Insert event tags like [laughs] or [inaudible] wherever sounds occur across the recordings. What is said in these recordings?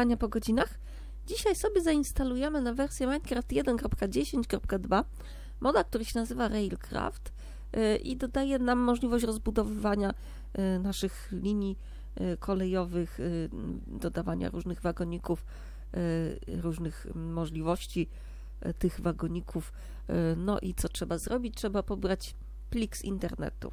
odpalania po godzinach. Dzisiaj sobie zainstalujemy na wersję Minecraft 1.10.2 moda, który się nazywa Railcraft y, i dodaje nam możliwość rozbudowywania y, naszych linii y, kolejowych, dodawania różnych wagoników, różnych możliwości tych wagoników. No i co trzeba zrobić? Trzeba pobrać plik z internetu.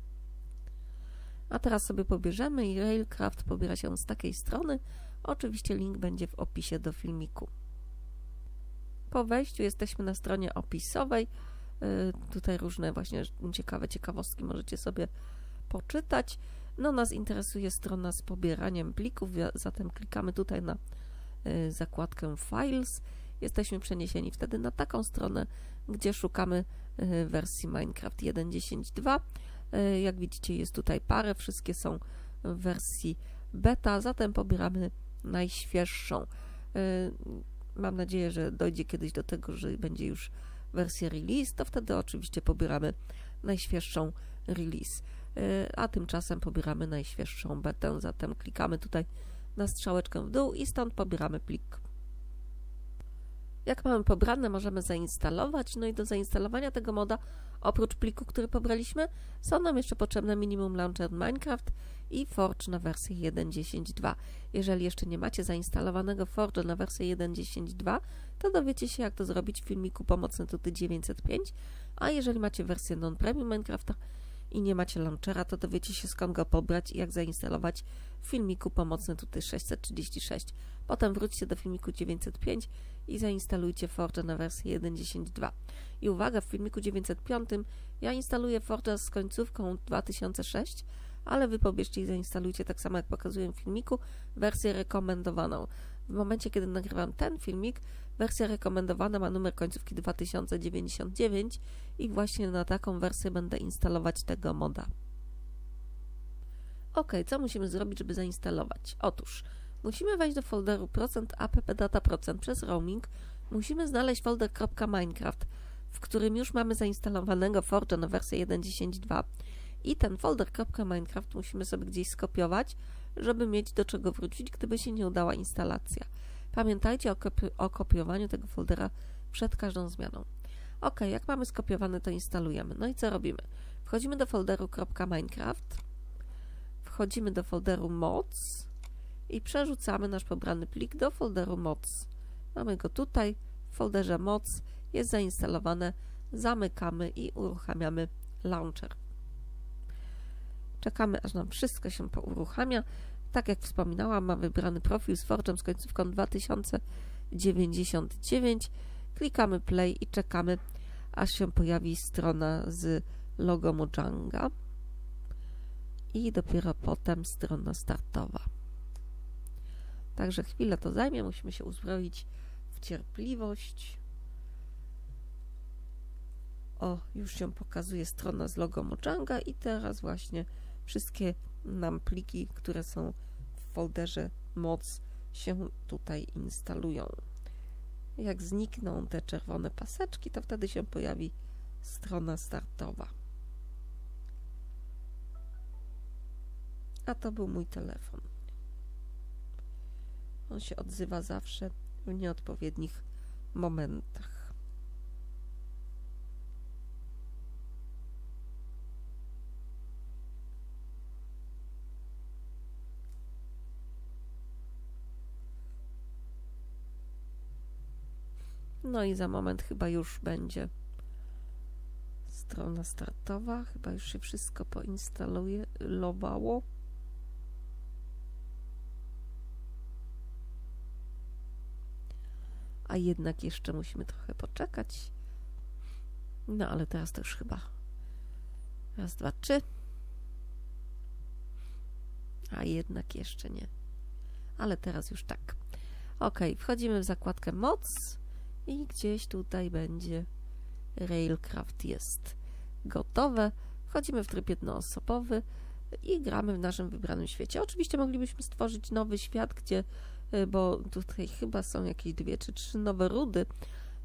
A teraz sobie pobierzemy i Railcraft pobiera się z takiej strony. Oczywiście link będzie w opisie do filmiku. Po wejściu jesteśmy na stronie opisowej. Y, tutaj różne właśnie ciekawe ciekawostki możecie sobie poczytać. No nas interesuje strona z pobieraniem plików, zatem klikamy tutaj na y, zakładkę Files. Jesteśmy przeniesieni wtedy na taką stronę, gdzie szukamy y, wersji Minecraft 1.10.2. E, jak widzicie, jest tutaj parę, wszystkie są w wersji beta, zatem pobieramy najświeższą. E, mam nadzieję, że dojdzie kiedyś do tego, że będzie już wersja release, to wtedy oczywiście pobieramy najświeższą release. E, a tymczasem pobieramy najświeższą betę, zatem klikamy tutaj na strzałeczkę w dół i stąd pobieramy plik. Jak mamy pobrane, możemy zainstalować, no i do zainstalowania tego moda Oprócz pliku, który pobraliśmy, są nam jeszcze potrzebne Minimum Launcher Minecraft i Forge na wersję 1.10.2. Jeżeli jeszcze nie macie zainstalowanego Forge na wersję 1.10.2, to dowiecie się, jak to zrobić w filmiku Pomocne Tuty 905, a jeżeli macie wersję non-premium Minecrafta, i nie macie launchera, to dowiecie się skąd go pobrać i jak zainstalować w filmiku pomocny tutaj 636. Potem wróćcie do filmiku 905 i zainstalujcie Forge na wersję 1.10.2. I uwaga, w filmiku 905 ja instaluję Forge z końcówką 2006, ale wy pobierzcie i zainstalujcie tak samo jak pokazuję w filmiku wersję rekomendowaną. W momencie, kiedy nagrywam ten filmik, wersja rekomendowana ma numer końcówki 2099 i właśnie na taką wersję będę instalować tego moda. Ok, co musimy zrobić, żeby zainstalować? Otóż musimy wejść do folderu %appdata% przez roaming, musimy znaleźć folder .minecraft, w którym już mamy zainstalowanego Forge na wersję 1.10.2 i ten folder .minecraft musimy sobie gdzieś skopiować, żeby mieć do czego wrócić, gdyby się nie udała instalacja. Pamiętajcie o, kopi o kopiowaniu tego foldera przed każdą zmianą. Ok, jak mamy skopiowane, to instalujemy. No i co robimy? Wchodzimy do folderu .minecraft, wchodzimy do folderu mods i przerzucamy nasz pobrany plik do folderu mods. Mamy go tutaj, w folderze mods jest zainstalowane, zamykamy i uruchamiamy launcher. Czekamy, aż nam wszystko się pouruchamia. Tak jak wspominałam, mam wybrany profil z Forge'em z końcówką 2099. Klikamy play i czekamy, aż się pojawi strona z logo Mojanga. I dopiero potem strona startowa. Także chwilę to zajmie, musimy się uzbroić w cierpliwość. O, już się pokazuje strona z logo Mojanga i teraz właśnie wszystkie nam pliki, które są w folderze moc się tutaj instalują. Jak znikną te czerwone paseczki, to wtedy się pojawi strona startowa. A to był mój telefon. On się odzywa zawsze w nieodpowiednich momentach. No i za moment chyba już będzie strona startowa. Chyba już się wszystko poinstaluje, lowało. A jednak jeszcze musimy trochę poczekać. No ale teraz to już chyba raz, dwa, trzy. A jednak jeszcze nie. Ale teraz już tak. Ok, wchodzimy w zakładkę moc i gdzieś tutaj będzie Railcraft jest gotowe. Wchodzimy w tryb jednoosobowy i gramy w naszym wybranym świecie. Oczywiście moglibyśmy stworzyć nowy świat, gdzie, y, bo tutaj chyba są jakieś dwie czy trzy nowe rudy,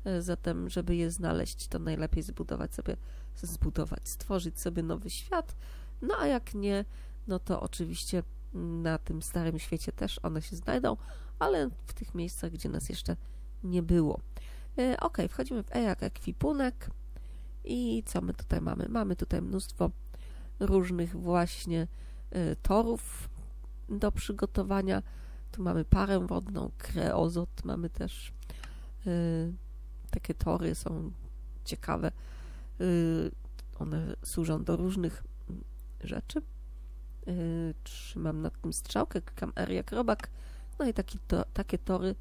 y, zatem żeby je znaleźć, to najlepiej zbudować sobie, zbudować, stworzyć sobie nowy świat, no a jak nie, no to oczywiście na tym starym świecie też one się znajdą, ale w tych miejscach, gdzie nas jeszcze nie było. Y, ok, wchodzimy w E jak ekwipunek i co my tutaj mamy? Mamy tutaj mnóstwo różnych właśnie y, torów do przygotowania. Tu mamy parę wodną, kreozot, mamy też y, takie tory, są ciekawe. One służą do różnych mm, rzeczy. Trzymam nad tym strzałkę, klikam R jak robak. No i taki to, takie tory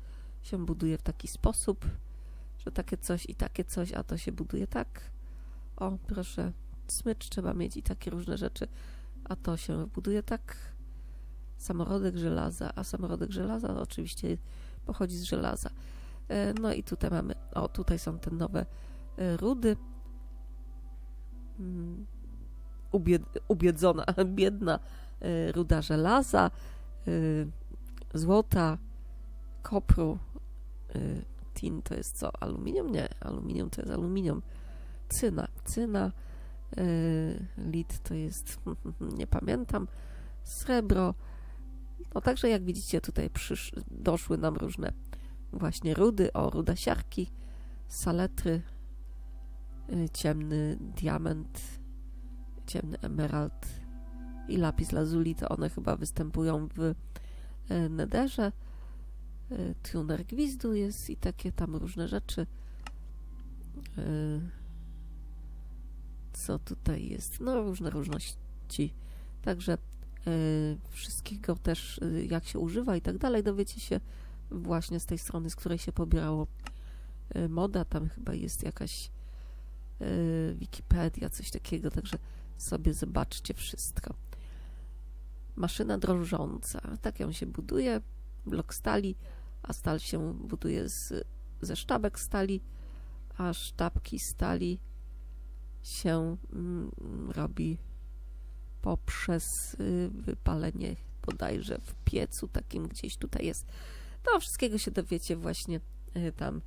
się buduje w taki sposób, że takie coś i takie coś, a to się buduje tak. O, proszę, smycz trzeba mieć i takie różne rzeczy, a to się buduje tak. Samorodek żelaza, a samorodek żelaza oczywiście pochodzi z żelaza. E, no i tutaj mamy, o tutaj są te nowe e, rudy. Mm, ubied, ubiedzona, [laughs] biedna e, ruda żelaza, złota, kopru, tin to jest co? Aluminium? Nie, aluminium to jest aluminium. Cyna, cyna, Y, lit to jest, [laughs] nie pamiętam, srebro. No także jak widzicie tutaj przysz, doszły nam różne właśnie rudy, o ruda siarki, saletry, y, ciemny diament, ciemny emerald i lapis lazuli, to one chyba występują w y, nederze. Tuner gwizdu jest i takie tam różne rzeczy co tutaj jest. No, różne różności. Także y, wszystkiego też, jak się używa i tak dalej, dowiecie się właśnie z tej strony, z której się pobierało moda. Tam chyba jest jakaś Wikipedia, coś takiego, także sobie zobaczcie wszystko. Maszyna drążąca. Tak ją się buduje. Blok stali, a stal się buduje z, ze sztabek stali, a sztabki stali się mm, robi poprzez y, wypalenie bodajże w piecu takim gdzieś tutaj jest. To wszystkiego się dowiecie właśnie y, tam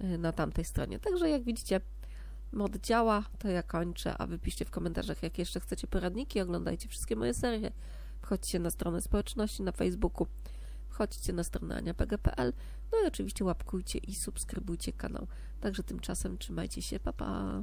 y, na tamtej stronie. Także jak widzicie, mod działa, to ja kończę, a wy piszcie w komentarzach, jakie jeszcze chcecie poradniki, oglądajcie wszystkie moje serie, wchodźcie na stronę społeczności na Facebooku, wchodźcie na stronę aniapg.pl, no i oczywiście łapkujcie i subskrybujcie kanał. Także tymczasem trzymajcie się, pa pa!